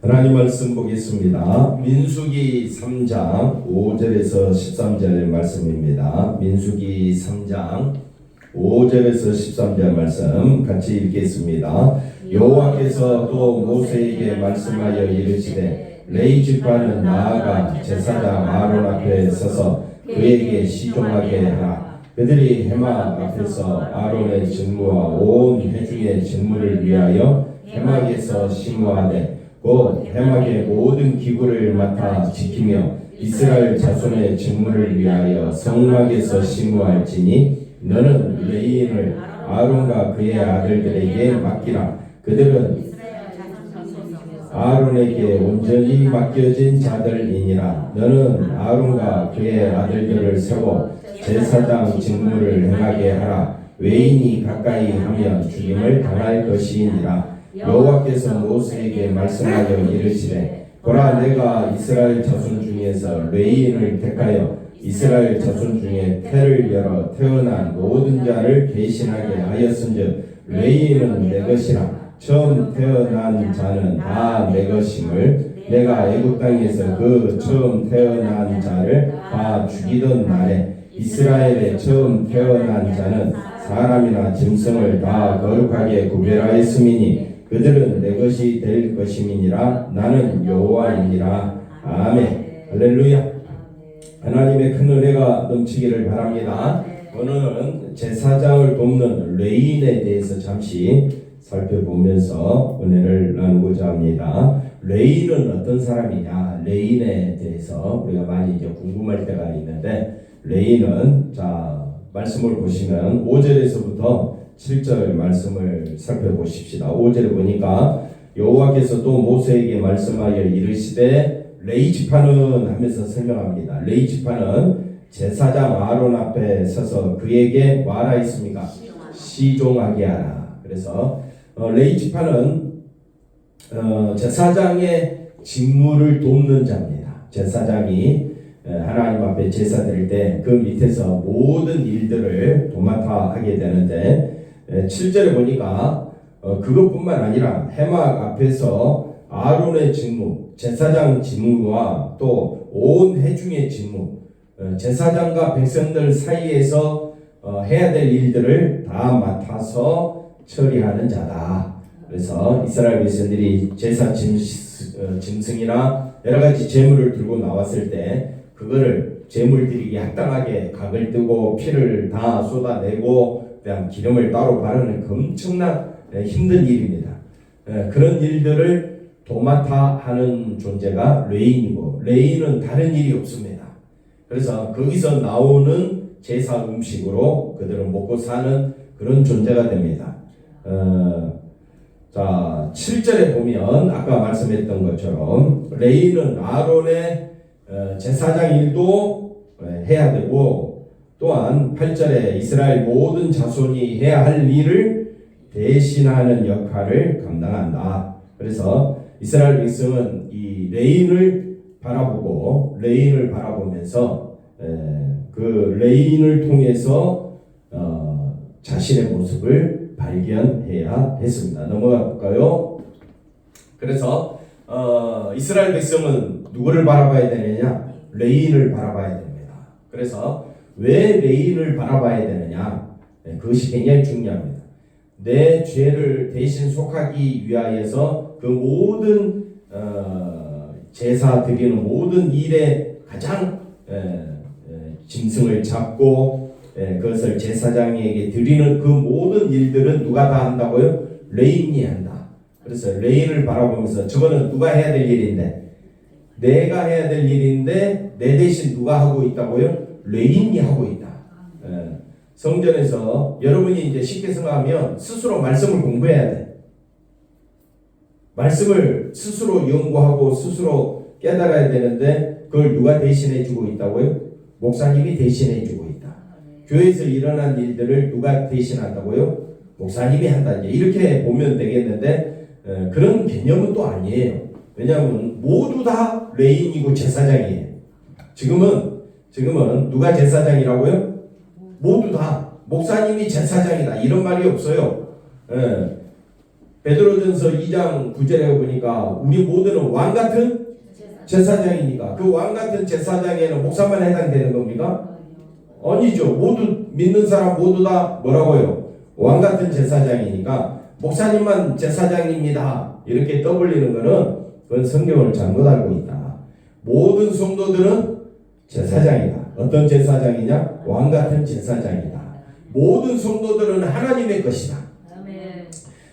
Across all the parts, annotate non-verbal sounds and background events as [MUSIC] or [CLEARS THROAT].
하나님 말씀 보겠습니다. 민수기 3장 5절에서 13절 말씀입니다. 민수기 3장 5절에서 13절 말씀 같이 읽겠습니다. 여호와께서 또 모세에게 말씀하여 이르시되 레이 지파는 나아가 제사장 아론 앞에 서서 그에게 시종하게 하라. 그들이 해막 앞에서 아론의 직무와 온 회중의 직무를 위하여 해막에서 심무하되 곧 해막의 모든 기구를 맡아 지키며 이스라엘 자손의 직무를 위하여 성막에서 심무할지니 너는 레인을 아론과 그의 아들들에게 맡기라. 그들은 아론에게 온전히 맡겨진 자들이니라. 너는 아론과 그의 아들들을 세워 제사장 직무를 행하게 하라. 외인이 가까이 하면 죽임을 당할 것이니라. 여호와께서 모세에게 말씀하여 이르시되 보라 내가 이스라엘 자손 중에서 레인을 택하여 이스라엘 자손 중에 태를 열어 태어난 모든 자를 계신하게 하였은즉 레인은 내 것이라. 처음 태어난 자는 다 내 것임을 내가 애굽 땅에서 그 처음 태어난 자를 다 죽이던 날에 이스라엘의 처음 태어난 자는 사람이나 짐승을 다 거룩하게 구별하였음이니 그들은 내 것이 될 것임이니라. 나는 여호와이니라. 아멘. 할렐루야. 하나님의 큰 은혜가 넘치기를 바랍니다. 오늘은 제사장을 돕는 레인에 대해서 잠시 살펴보면서 은혜를 나누고자 합니다. 레인은 어떤 사람이냐? 레인에 대해서 우리가 많이 이제 궁금할 때가 있는데 레인은 자 말씀을 보시면 5절에서부터 7절 말씀을 살펴보십시다. 5절에 보니까 여호와께서 또 모세에게 말씀하여 이르시되 레이 지파는 하면서 설명합니다. 레이 지파는 제사장 아론 앞에 서서 그에게 말하였습니까? 시종하게 하라. 그래서 어, 레이 지파는 어, 제사장의 직무를 돕는 자입니다. 제사장이 에, 하나님 앞에 제사 드릴 때 그 밑에서 모든 일들을 도맡아 하게 되는데 에, 7절에 보니까 어, 그것뿐만 아니라 해막 앞에서 아론의 직무, 제사장 직무와 또온 회중의 직무, 어, 제사장과 백성들 사이에서 어, 해야 될 일들을 다 맡아서 처리하는 자다. 그래서 이스라엘 백성들이 제사 짐승이나 여러 가지 재물을 들고 나왔을 때 그거를 재물 드리기 합당하게 각을 뜨고 피를 다 쏟아내고 그다음 기름을 따로 바르는 그 엄청난 에, 힘든 일입니다. 에, 그런 일들을 도맡아 하는 존재가 레인이고 레인은 다른 일이 없습니다. 그래서 거기서 나오는 제사 음식으로 그들은 먹고 사는 그런 존재가 됩니다. 어, 자, 7절에 보면 아까 말씀했던 것처럼 레이는 아론의 어, 제사장 일도 어, 해야 되고 또한 8절에 이스라엘 모든 자손이 해야 할 일을 대신하는 역할을 감당한다. 그래서 이스라엘 백성은 이 레인을 바라보고 레인을 바라보면서 에, 그 레인을 통해서 어, 자신의 모습을 발견해야 했습니다. 넘어가 볼까요? 그래서 어, 이스라엘 백성은 누구를 바라봐야 되느냐? 레인을 바라봐야 됩니다. 그래서 왜 레인을 바라봐야 되느냐? 네, 그것이 굉장히 중요합니다. 내 죄를 대신 속하기 위하여서 그 모든 어, 제사 드리는 모든 일에 가장 에, 에, 짐승을 잡고 에, 그것을 제사장에게 드리는 그 모든 일들은 누가 다 한다고요? 레인이 한다. 그래서 레인을 바라보면서 저거는 누가 해야 될 일인데 내가 해야 될 일인데 내 대신 누가 하고 있다고요? 레인이 하고 있다. 에, 성전에서 여러분이 이제 쉽게 생각하면 스스로 말씀을 공부해야 돼. 말씀을 스스로 연구하고 스스로 깨달아야 되는데 그걸 누가 대신해 주고 있다고요? 목사님이 대신해 주고 있다. 교회에서 일어난 일들을 누가 대신한다고요? 목사님이 한다. 이제 이렇게 보면 되겠는데 에, 그런 개념은 또 아니에요. 왜냐하면 모두 다 레인이고 제사장이에요. 지금은 지금은 누가 제사장이라고요? 모두 다 목사님이 제사장이다 이런 말이 없어요. 예. 베드로전서 2장 9절에 보니까 우리 모두는 왕 같은 제사장이니까 그 왕 같은 제사장에는 목사만 해당되는 겁니까? 아니죠. 모두 믿는 사람 모두 다 뭐라고요? 왕 같은 제사장이니까 목사님만 제사장입니다. 이렇게 떠벌리는 거는 그건 성경을 잘못 알고 있다. 모든 성도들은 제사장이다. 어떤 제사장이냐? 왕 같은 제사장이다. 모든 성도들은 하나님의 것이다.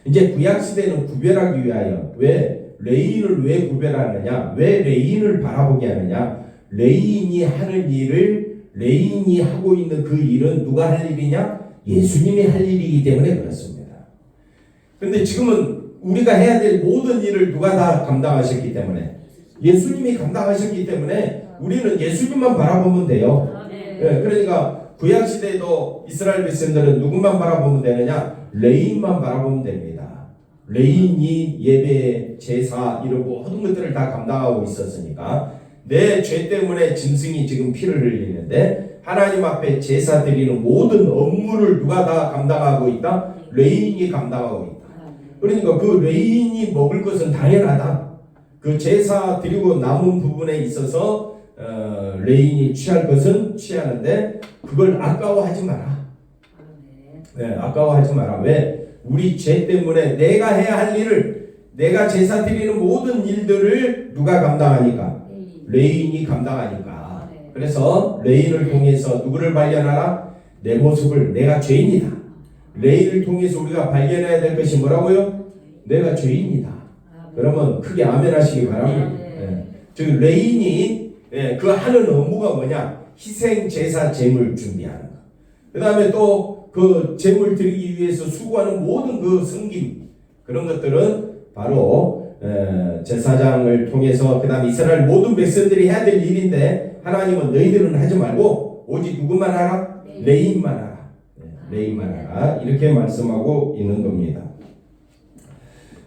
이제 구약 시대는 구별하기 위하여 왜 레인을 왜 구별하느냐? 왜 레인을 바라보게 하느냐? 레인이 하는 일을 레인이 하고 있는 그 일은 누가 할 일이냐? 예수님이 할 일이기 때문에 그렇습니다. 근데 지금은 우리가 해야 될 모든 일을 누가 다 감당하셨기 때문에 예수님이 감당하셨기 때문에 우리는 예수님만 바라보면 돼요. 예, 그러니까 구약 시대에도 이스라엘 백성들은 누구만 바라보면 되느냐? 레인만 바라보면 됩니다. 레인이 예배, 제사 이런 모든 것들을 다 감당하고 있었으니까 내 죄 때문에 짐승이 지금 피를 흘리는데 하나님 앞에 제사 드리는 모든 업무를 누가 다 감당하고 있다? 레인이 감당하고 있다. 그러니까 그 레인이 먹을 것은 당연하다. 그 제사 드리고 남은 부분에 있어서 어, 레인이 취할 것은 취하는데 그걸 아까워하지 마라. 네, 아까워하지 마라. 왜? 우리 죄 때문에 내가 해야 할 일을 내가 제사 드리는 모든 일들을 누가 감당하니까 레인이 감당하니까. 그래서 레인을 통해서 누구를 발견하라? 내 모습을 내가 죄인이다. 레인을 통해서 우리가 발견해야 될 것이 뭐라고요? 내가 죄인이다. 그러면 크게 아멘 하시기 바랍니다. 예. 즉 레인이 예, 그 하는 업무가 뭐냐? 희생 제사 제물 준비하는 거. 그 다음에 또 그 제물 드리기 위해서 수고하는 모든 그 섬김 그런 것들은 바로 에, 제사장을 통해서 그 다음 이스라엘 모든 백성들이 해야 될 일인데 하나님은 너희들은 하지 말고 오직 누구만 하라? 레인만 하라. 네, 레인만 하라. 이렇게 말씀하고 있는 겁니다.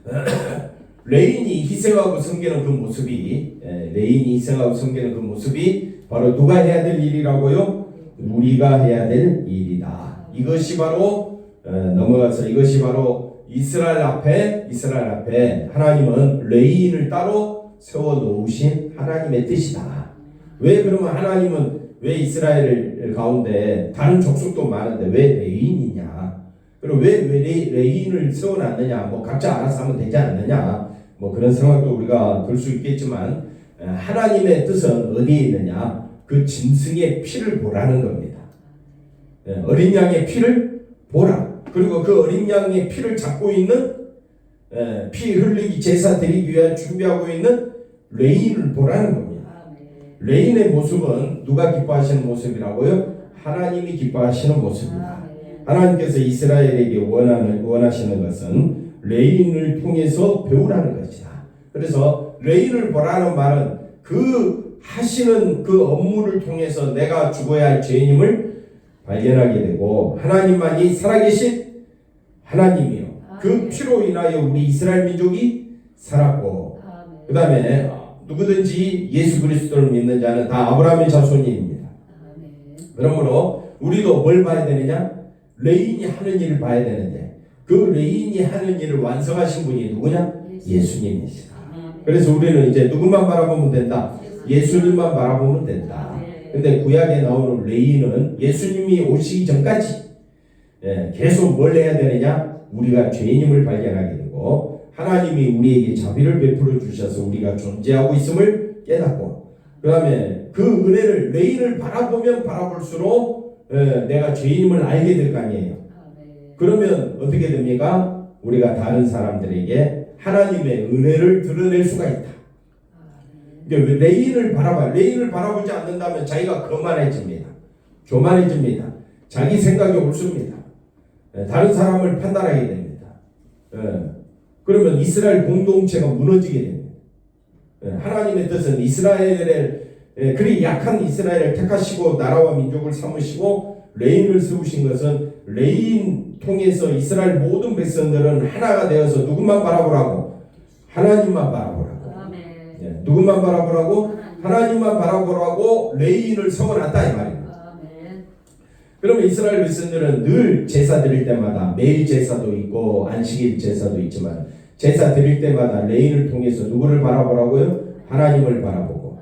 [CLEARS THROAT] 레인이 희생하고 섬기는 그 모습이 에, 레인이 희생하고 섬기는 그 모습이 바로 누가 해야 될 일이라고요? 우리가 해야 될 일이다. 이것이 바로 어, 넘어가서 이것이 바로 이스라엘 앞에 이스라엘 앞에 하나님은 레인을 따로 세워 놓으신 하나님의 뜻이다. 왜 그러면 하나님은 왜 이스라엘 가운데 다른 족속도 많은데 왜 레인이냐? 그리고 왜, 왜 레- 레인을 세워놨느냐? 뭐 각자 알아서 하면 되지 않느냐? 뭐 그런 생각도 우리가 들 수 있겠지만 에, 하나님의 뜻은 어디에 있느냐? 그 짐승의 피를 보라는 겁니다. 예, 어린 양의 피를 보라. 그리고 그 어린 양의 피를 잡고 있는 예, 피 흘리기 제사 드리기 위해 준비하고 있는 레인을 보라는 겁니다. 레인의 모습은 누가 기뻐하시는 모습이라고요? 하나님이 기뻐하시는 모습이다. 하나님께서 이스라엘에게 원하는 원하시는 것은 레인을 통해서 배우라는 것이다. 그래서 레인을 보라는 말은 그 하시는 그 업무를 통해서 내가 죽어야 할 죄인임을 발견하게 되고 하나님만이 살아계신 하나님이요. 그 피로 인하여 우리 이스라엘 민족이 살았고 그 다음에 누구든지 예수 그리스도를 믿는 자는 다 아브라함의 자손입니다. 그러므로 우리도 뭘 봐야 되느냐? 레인이 하는 일을 봐야 되는데 그 레인이 하는 일을 완성하신 분이 누구냐? 예수님이시다. 그래서 우리는 이제 누구만 바라보면 된다. 예수님만 바라보면 된다. 근데 구약에 나오는 레인은 예수님이 오시기 전까지 예, 계속 뭘 해야 되느냐? 우리가 죄인임을 발견하게 되고 하나님이 우리에게 자비를 베풀어 주셔서 우리가 존재하고 있음을 깨닫고 그 다음에 그 은혜를 레인을 바라보면 바라볼수록 예, 내가 죄인임을 알게 될 거 아니에요. 그러면 어떻게 됩니까? 우리가 다른 사람들에게 하나님의 은혜를 드러낼 수가 있다. 이제 레인을 바라봐. 레인을 바라보지 않는다면 자기가 거만해집니다. 교만해집니다. 자기 생각이 옳습니다. 예, 다른 사람을 판단하게 됩니다. 예, 그러면 이스라엘 공동체가 무너지게 됩니다. 예, 하나님의 뜻은 이스라엘을 예, 그리 약한 이스라엘을 택하시고 나라와 민족을 삼으시고 레인을 세우신 것은 레인 통해서 이스라엘 모든 백성들은 하나가 되어서 누구만 바라보라고? 하나님만 바라보라고. 예, 누구만 바라보라고? 하나님 만 바라보라고 레인을 세워놨다 이 말입니다. 그러면 이스라엘 백성들은 늘 제사 드릴 때마다 매일 제사도 있고 안식일 제사도 있지만 제사 드릴 때마다 레인을 통해서 누구를 바라보라고요? 하나님을 바라보고.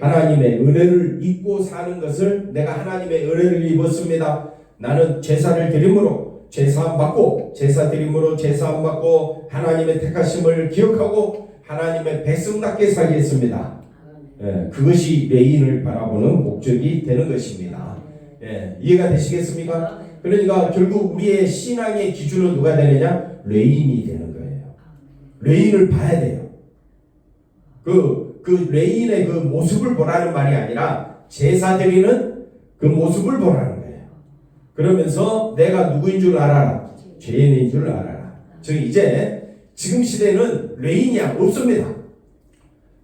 하나님의 은혜를 입고 사는 것을 내가 하나님의 은혜를 입었습니다. 나는 제사를 드림으로 제사 받고 제사 드림으로 제사 받고 하나님의 택하심을 기억하고 하나님의 백성답게 살겠습니다. 예, 그것이 레인을 바라보는 목적이 되는 것입니다. 예, 이해가 되시겠습니까? 그러니까 결국 우리의 신앙의 기준은 누가 되느냐? 레인이 되는 거예요. 레인을 봐야 돼요. 그, 그 레인의 그 모습을 보라는 말이 아니라 제사 드리는 그 모습을 보라는 거예요. 그러면서 내가 누구인 줄 알아라. 죄인인 줄 알아라. 즉 이제 지금 시대는 레인이 없습니다.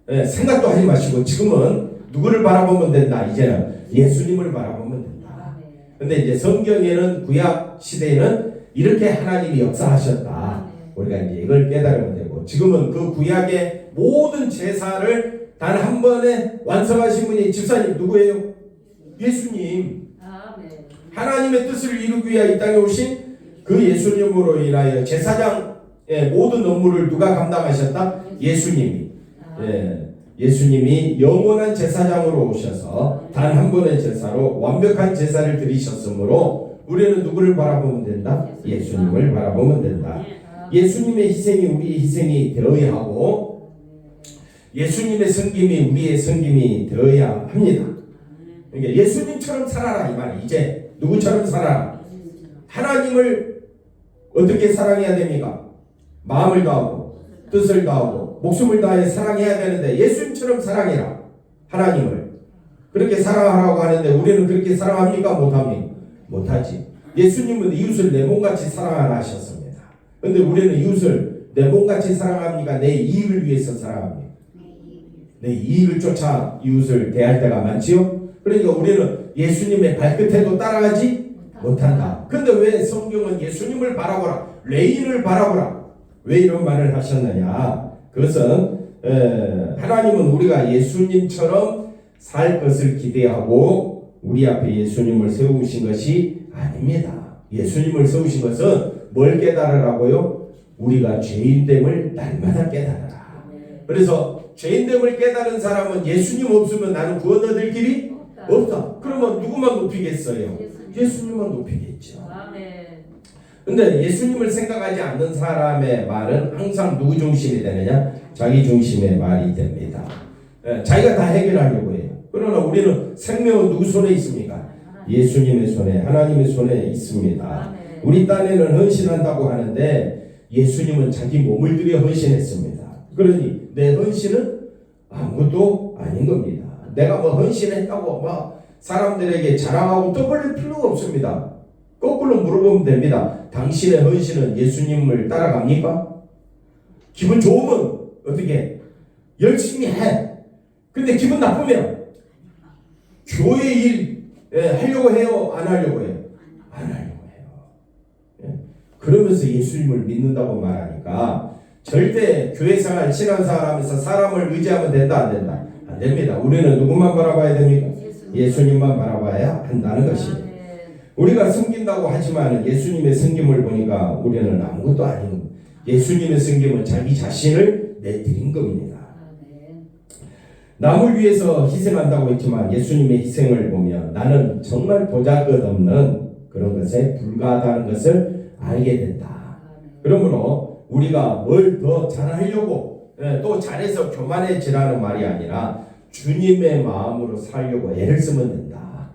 예, 생각도 하지 마시고 지금은 누구를 바라보면 된다. 이제는 예수님을 바라보면 된다. 근데 이제 성경에는 구약 시대에는 이렇게 하나님이 역사하셨다. 우리가 이제 이걸 깨달으면 되고 지금은 그 구약의 모든 제사를 단 한 번에 완성하신 분이 집사님 누구예요? 예수님. 하나님의 뜻을 이루기 위하여 이 땅에 오신 그 예수님으로 인하여 제사장의 모든 업무를 누가 감당하셨다? 예수님이. 예, 예수님이 영원한 제사장으로 오셔서 단 한 번의 제사로 완벽한 제사를 드리셨으므로 우리는 누구를 바라보면 된다? 예수님을 바라보면 된다. 예수님의 희생이 우리의 희생이 되어야 하고 예수님의 섬김이 우리의 섬김이 되어야 합니다. 그러니까 예수님처럼 살아라 이 말이 이제 누구처럼 살아라. 하나님을 어떻게 사랑해야 됩니까? 마음을 다하고 뜻을 다하고 목숨을 다해 사랑해야 되는데 예수님처럼 사랑해라. 하나님을 그렇게 사랑하라고 하는데 우리는 그렇게 사랑합니까? 못합니까? 못하지. 예수님은 이웃을 내 몸같이 사랑하라 하셨습니다. 근데 우리는 이웃을 내 몸같이 사랑합니까? 내 이익을 위해서 사랑합니까? 내 이익을 쫓아 이웃을 대할 때가 많지요. 그러니까 우리는 예수님의 발끝에도 따라가지 못한다. 근데 왜 성경은 예수님을 바라보라, 레인을 바라보라, 왜 이런 말을 하셨느냐? 그것은 에, 하나님은 우리가 예수님처럼 살 것을 기대하고 우리 앞에 예수님을 세우신 것이 아닙니다. 예수님을 세우신 것은 뭘 깨달으라고요? 우리가 죄인됨을 날마다 깨달아라. 그래서 죄인됨을 깨달은 사람은 예수님 없으면 나는 구원 얻을 길이 없다. 그러면 누구만 높이겠어요? 예수님 만 높이겠죠. 근데 예수님을 생각하지 않는 사람의 말은 항상 누구 중심이 되느냐? 자기 중심의 말이 됩니다. 예, 자기가 다 해결하려고 해요. 그러나 우리는 생명은 누구 손에 있습니까? 예수님의 손에, 하나님의 손에 있습니다. 우리 딴에는 헌신한다고 하는데 예수님은 자기 몸을 들여 헌신했습니다. 그러니 내 헌신은 아무것도 아닌 겁니다. 내가 뭐 헌신했다고 막 사람들에게 자랑하고 떠벌릴 필요가 없습니다. 거꾸로 물어보면 됩니다. 당신의 헌신은 예수님을 따라갑니까? 기분 좋으면 어떻게 열심히 해. 근데 기분 나쁘면 교회 일 예, 하려고 해요? 안 하려고 해요? 안 하려고 해요. 예. 그러면서 예수님을 믿는다고 말하니까 절대 교회 생활, 신앙 생활 하면서 사람을 의지하면 된다, 안 된다? 안 됩니다. 우리는 누구만 바라봐야 됩니까? 예수님 만 바라봐야 한다는 것입니다. 우리가 섬긴다고 하지만 예수님의 섬김을 보니까 우리는 아무것도 아닌 예수님의 섬김은 자기 자신을 내드린 겁니다. 남을 위해서 희생한다고 했지만 예수님의 희생을 보면 나는 정말 보잘것없는 그런 것에 불과하다는 것을 알게 된다. 그러므로 우리가 뭘 더 잘하려고 예, 또 잘해서 교만해지라는 말이 아니라 주님의 마음으로 살려고 애를 쓰면 된다.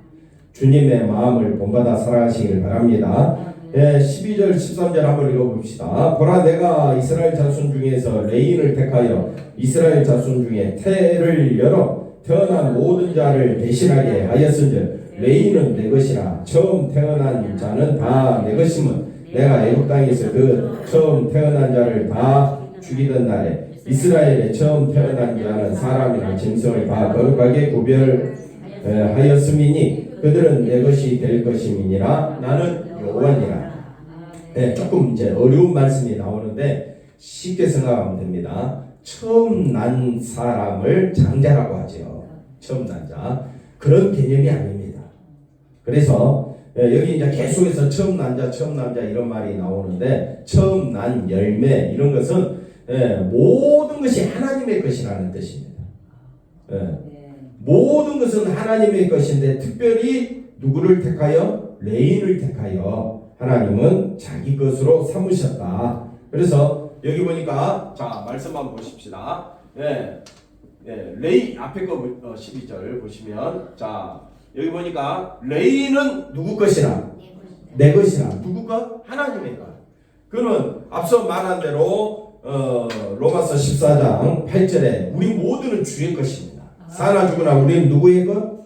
주님의 마음을 본받아 살아가시길 바랍니다. 예, 12절 13절 한번 읽어봅시다. 보라 내가 이스라엘 자손 중에서 레인을 택하여 이스라엘 자손 중에 태를 열어 태어난 모든 자를 대신하게 하였은즉 레인은 내 것이라 처음 태어난 자는 다 내 것임은 내가 애굽 땅에서 그 처음 태어난 자를 다 죽이던 날에 이스라엘의 처음 태어난 자는 사람이나 짐승을 다 거룩하게 구별하였음이니 그들은 내 것이 될 것임이니라 나는 여호와니라. 네, 조금 이제 어려운 말씀이 나오는데 쉽게 생각하면 됩니다. 처음 난 사람을 장자라고 하죠. 처음 난 자. 그런 개념이 아닙니다. 그래서 예, 여기 이제 계속해서 처음 난 자, 처음 난 자 이런 말이 나오는데 처음 난 열매 이런 것은 예, 모든 것이 하나님의 것이라는 뜻입니다. 예, 네. 모든 것은 하나님의 것인데 특별히 누구를 택하여 레인을 택하여 하나님은 자기 것으로 삼으셨다. 그래서 여기 보니까 자 말씀 한번 보십시다. 예, 예, 레이 앞에 거 어, 12절 보시면 자 여기 보니까 레인은 누구 것이라 내 것이라 누구 것 하나님의 것. 그는 앞서 말한 대로 어, 로마서 14장 8절에 우리 모두는 주의 것입니다. 사나 죽으나 우리는 누구의 것?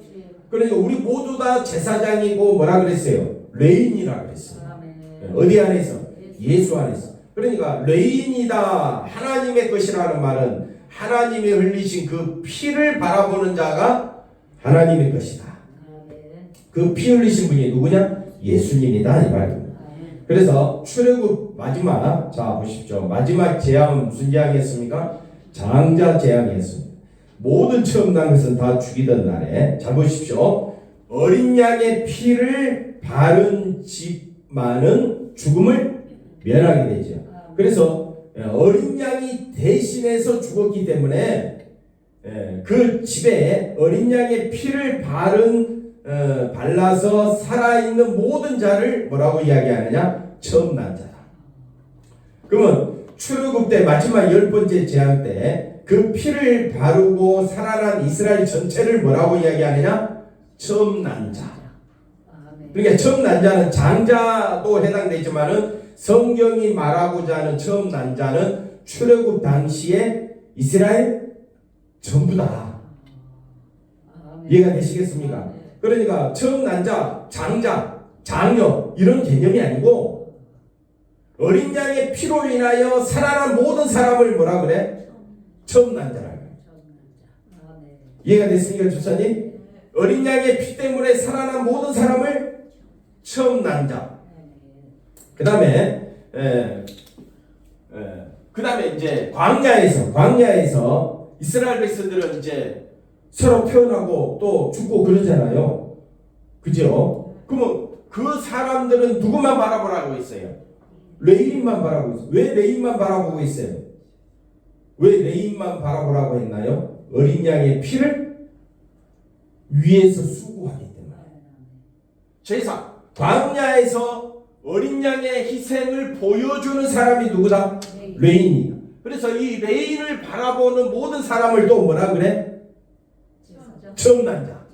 그러니까 우리 모두 다 제사장이고 뭐라 그랬어요? 레인이라 그랬어요. 아멘. 어디 안에서? 예수 안에서. 그러니까 레인이다 하나님의 것이라는 말은 하나님이 흘리신 그 피를 바라보는 자가 하나님의 것이다. 아멘. 그피 흘리신 분이 누구냐? 예수님이다 이 말입니다. 그래서 출애굽 마지막 자 보십시오. 마지막 재앙은 무슨 재앙이었습니까? 장자 재앙이었습니다. 모든 처음 난 것은 다 죽이던 날에 잘 보십시오. 어린 양의 피를 바른 집만은 죽음을 면하게 되죠. 그래서 예, 어린 양이 대신해서 죽었기 때문에 예, 그 집에 어린 양의 피를 바른 어, 발라서 살아있는 모든 자를 뭐라고 이야기하느냐? 처음 난 자다. 그러면 출애굽 때 마지막 열 번째 재앙 때 그 피를 바르고 살아난 이스라엘 전체를 뭐라고 이야기하느냐? 처음 난 자. 아멘. 그러니까 처음 난 자는 장자도 해당되지만은 성경이 말하고자 하는 처음 난 자는 출애굽 당시에 이스라엘 전부다. 아멘. 이해가 되시겠습니까? 그러니까 처음 난 자, 장자, 장녀 이런 개념이 아니고 어린 양의 피로 인하여 살아난 모든 사람을 뭐라 그래? 처음 그래. 아멘. 이해가 됐습니까, 주사님? 어린 양의 피 때문에 살아난 모든 사람을 처음 난 자. 그 다음에, 그 다음에 이제 광야에서, 광야에서 이스라엘 백성들은 이제 서로 태어나고 또 죽고 그러잖아요. 그죠? 그러면 그 사람들은 누구만 바라보라고 했어요? 레인만 바라보고 있어요. 왜 레인만 바라보고 있어요? 왜 레인만 바라보라고 했나요? 어린 양의 피를 위에서 수고하기 때문에. 제사 광야에서 어린 양의 희생을 보여주는 사람이 누구다? 레인이다. 그래서 이 레인을 바라보는 모든 사람을 또 뭐라 그래? 처음 난 자.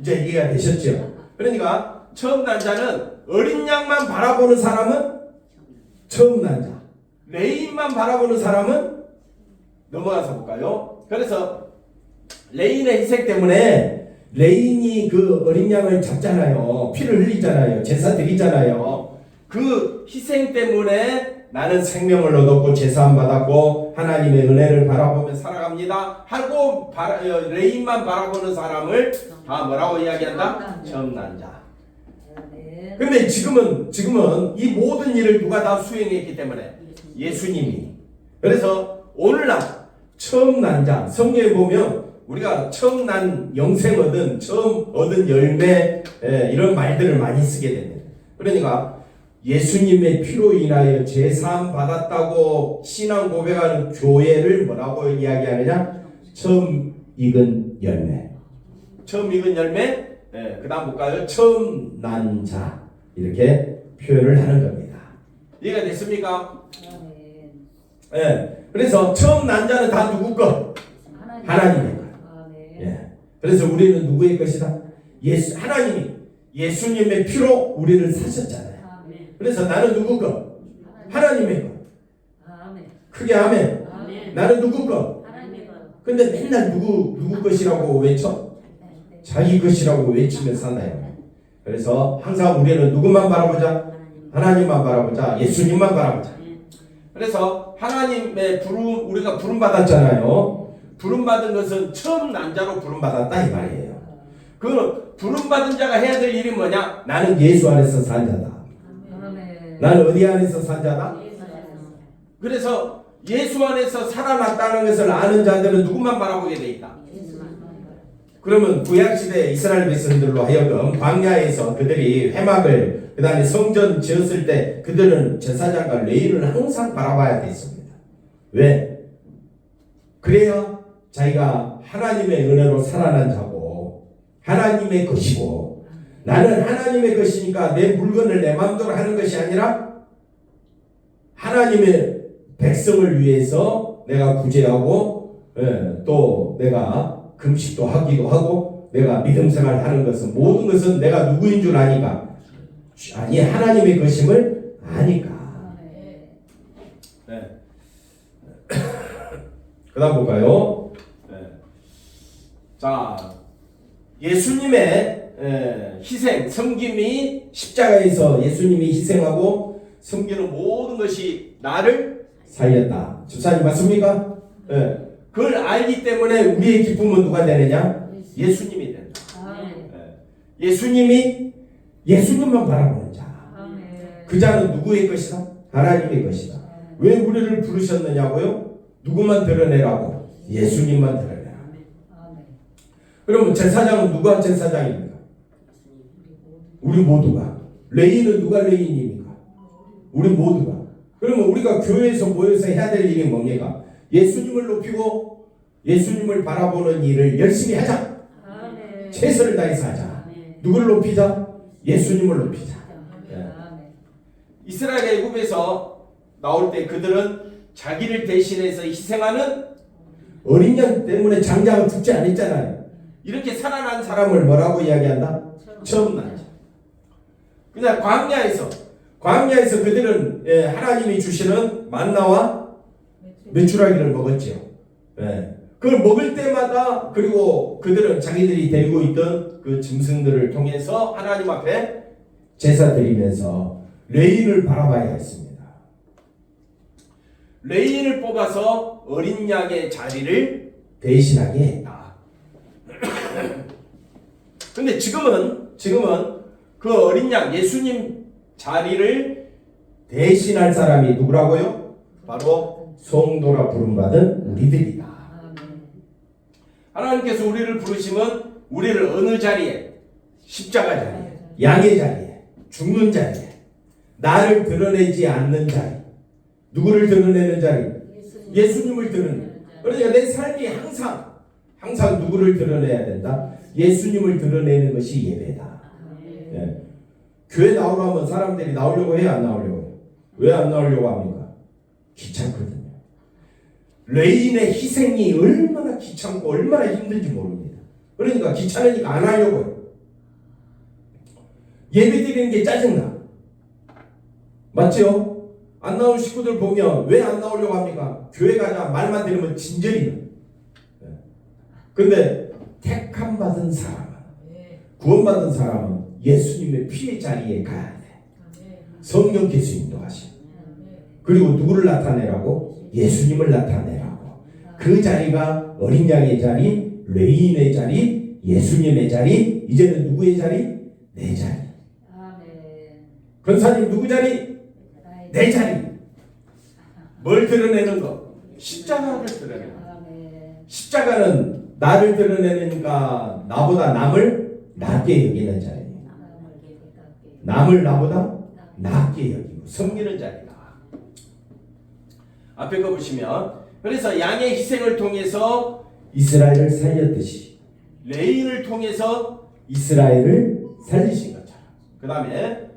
이제 이해가 되셨죠? 그러니까 처음 난 자는 어린 양만 바라보는 사람은 처음 난 자. 레인만 바라보는 사람은 넘어가서 볼까요? 그래서 레인의 희생 때문에 레인이 그 어린 양을 잡잖아요. 피를 흘리잖아요. 제사 드리잖아요. 그 희생 때문에 나는 생명을 얻었고 제사함 받았고 하나님의 은혜를 바라보며 살아갑니다. 하고 바라, 어, 레인만 바라보는 사람을 다 뭐라고 이야기한다? 처음 난 자. 근데 지금은 지금은 이 모든 일을 누가 다 수행했기 때문에 예수님이. 그래서 오늘날 처음 난 자, 성경에 보면 우리가 처음 난 영생 얻은 처음 얻은 열매 예, 이런 말들을 많이 쓰게 됩니다. 그러니까 예수님의 피로 인하여 제사함 받았다고 신앙 고백하는 교회를 뭐라고 이야기하느냐? 처음 익은 열매. 처음 익은 열매. 예, 그 다음 볼까요? 처음 난 자. 이렇게 표현을 하는 겁니다. 이해가 됐습니까? 예. 그래서 처음 난 자는 다 누구 것? 하나님의 것. 예. 그래서 우리는 누구의 것이다? 예수 하나님이 예수님의 피로 우리를 사셨잖아요. 그래서 나는 누구 것? 하나님 의 것. 아멘. 크게 아멘. 나는 누구 것? 하나님의 것. 근데 맨날 누구 누구 것이라고 외쳐? 자기 것이라고 외치며 사나요. 그래서 항상 우리는 누구만 바라보자? 하나님만 바라보자. 예수님만 바라보자. 그래서 하나님의 부름 우리가 부름 받았잖아요. 부름 받은 것은 처음 난자로 부름 받았다 이 말이에요. 그 부름 받은 자가 해야 될 일이 뭐냐? 나는 예수 안에서 산 자다. 나는 어디 안에서 산 자다? 그래서 예수 안에서 살아났다는 것을 아는 자들은 누구만 바라보게 돼 있다. 그러면 구약 시대 이스라엘 백성들로 하여금 광야에서 그들이 회막을 그 다음에 성전 지었을 때 그들은 제사장과 레인을 항상 바라봐야 됐습니다. 왜? 그래야 자기가 하나님의 은혜로 살아난 자고 하나님의 것이고 나는 하나님의 것이니까 내 물건을 내 마음대로 하는 것이 아니라 하나님의 백성을 위해서 내가 구제하고 예, 또 내가 금식도 하기도 하고 내가 믿음 생활 하는 것은 모든 것은 내가 누구인 줄 아니까 아니 하나님의 것임을 아니까. 네. 그다음 볼까요? 네. 자, 예수님의 에, 희생, 섬김이 십자가에서 예수님이 희생하고 섬기는 모든 것이 나를 살렸다. 집사님 맞습니까? 예. 그걸 알기 때문에 우리의 기쁨은 누가 되느냐? 예수님이 된다. 아멘. 예. 예수님이 예수님만 바라보는 자. 아멘. 그 자는 누구의 것이다? 하나님의 것이다. 왜 우리를 부르셨느냐고요? 누구만 드러내라고? 예수님만 드러내라. 아멘. 그러면 제사장은 누가 제사장입니까? 우리 모두가. 레인은 누가 레인입니까? 우리 모두가. 그러면 우리가 교회에서 모여서 해야 될 일이 뭡니까? 예수님을 높이고 예수님을 바라보는 일을 열심히 하자. 아멘. 최선을 다해서 하자. 아멘. 누구를 높이자? 예수님을 높이자. 아멘. 이스라엘 애굽에서 나올 때 그들은 자기를 대신해서 희생하는 어린 양 때문에 장자가 죽지 않았잖아요. 이렇게 살아난 사람을 뭐라고 이야기한다? 처음 난 자. 그냥 광야에서 광야에서 그들은 예, 하나님이 주시는 만나와 메추라기를 먹었지요. 예. 그걸 먹을 때마다 그리고 그들은 자기들이 데리고 있던 그 짐승들을 통해서 하나님 앞에 제사 드리면서 레인을 바라봐야 했습니다. 레인을 뽑아서 어린 양의 자리를 대신하게 했다. [CLEARS THROAT] 근데 지금은 지금은 그 어린 양 예수님 자리를 대신할 사람이 누구라고요? 바로 성도라 부름받은 우리들이다. 아멘. 하나님께서 우리를 부르시면 우리를 어느 자리에? 십자가 자리에. 양의 자리에. 죽는 자리에. 나를 드러내지 않는 자리. 누구를 드러내는 자리? 예수님 을 드러내는 그러니까 내 삶이 항상 항상 누구를 드러내야 된다? 예수님을 드러내는 것이 예배다. 아멘. 예. 교회 나오려면 사람들이 나오려고 해야 안 나오려고? 왜 안 나오려고 합니까? 귀찮거든요 레인의 희생이 얼마나 귀찮고 얼마나 힘든지 모릅니다 그러니까 귀찮으니까 안 하려고 해요 예배 드리는 게 짜증나 맞죠? 안 나온 식구들 보면 왜 안 나오려고 합니까? 교회 가자 말만 들으면 진절이 나. 예. 근데 택함 받은 사람은 구원받은 사람은 예수님의 피의 자리에 가야 돼. 성령께서 인도하시. 그리고 누구를 나타내라고? 예수님을 나타내라고. 그 자리가 어린 양의 자리, 레인의 자리, 예수님의 자리, 이제는 누구의 자리? 내 자리. 권사님 누구 자리? 내 자리. 뭘 드러내는 거? 십자가를 드러내는 거. 십자가는 나를 드러내니까 나보다 남을 낮게 여기는 자리입니다. 남을 나보다 낮게 여기고 섬기는 자리다. 앞에 거 보시면 그래서 양의 희생을 통해서 이스라엘을 살렸듯이 레인을 통해서 이스라엘을 살리신 것처럼 그 다음에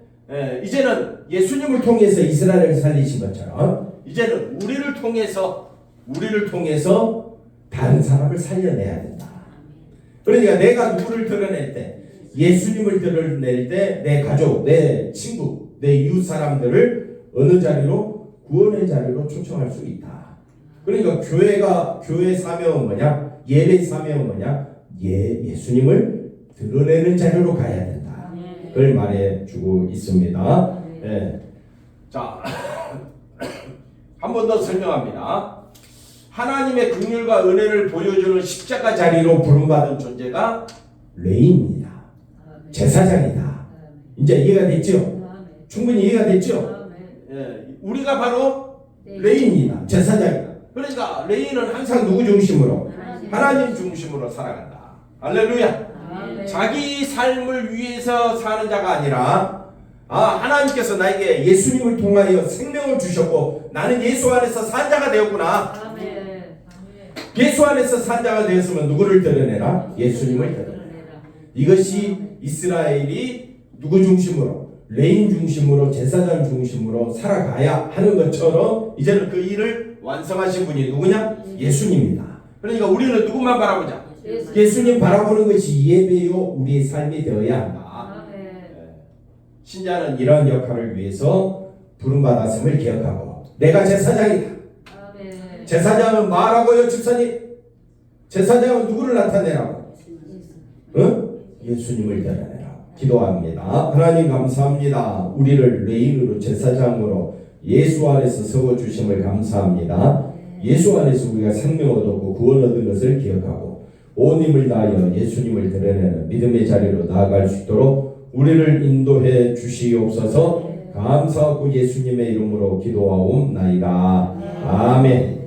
이제는 예수님을 통해서 이스라엘을 살리신 것처럼 이제는 우리를 통해서 우리를 통해서 다른 사람을 살려내야 된다. 그러니까 내가 누구를 드러낼 때 예수님을 드러낼 때 내 가족, 내 친구, 내 이웃 사람들을 어느 자리로 구원의 자리로 초청할 수 있다. 그러니까 교회가 교회 사명은 뭐냐? 예배 사명은 뭐냐? 예 예수님을 드러내는 자리로 가야 된다. 아멘. 그걸 말해주고 있습니다. 아멘. 예. 자, [COUGHS] 한 번 더 설명합니다. 하나님의 긍휼과 은혜를 보여주는 십자가 자리로 부름받은 존재가 레인입니다. 아멘. 제사장이다. 아멘. 이제 이해가 됐죠? 아멘. 충분히 이해가 됐죠? 예, 우리가 바로 네. 레인이다. 제사장이다. 그러니까 레인은 항상 누구 중심으로? 하나님. 중심으로 살아간다. 할렐루야. 자기 삶을 위해서 사는 자가 아니라 아 하나님께서 나에게 예수님을 통하여 생명을 주셨고 나는 예수 안에서 산 자가 되었구나. 아멘. 예수 안에서 산 자가 되었으면 누구를 드러내라? 예수님을 드러내라. 이것이 이스라엘이 누구 중심으로 레인 중심으로 제사장 중심으로 살아가야 하는 것처럼 이제는 그 일을 완성하신 분이 누구냐? 예수님이다. 그러니까 우리는 누구만 바라보자. 예수. 예수 님 바라보는 것이 예배요 우리의 삶이 되어야 한다. 아멘. 신자는 이러한 역할을 위해서 부름받았음을 기억하고 내가 제사장이다. 아멘. 제사장은 말하고요 집사님. 제사장은 누구를 나타내라고? 응? 예수님을 드러내라. 기도합니다. 하나님 감사합니다. 우리를 레인으로 제사장으로 예수 안에서 세워 주심을 감사합니다. 예수 안에서 우리가 생명 얻었고 구원 얻은 것을 기억하고 온 힘을 다하여 예수님을 드러내는 믿음의 자리로 나아갈 수 있도록 우리를 인도해 주시옵소서. 감사하고 예수님의 이름으로 기도하옵나이다. 아멘.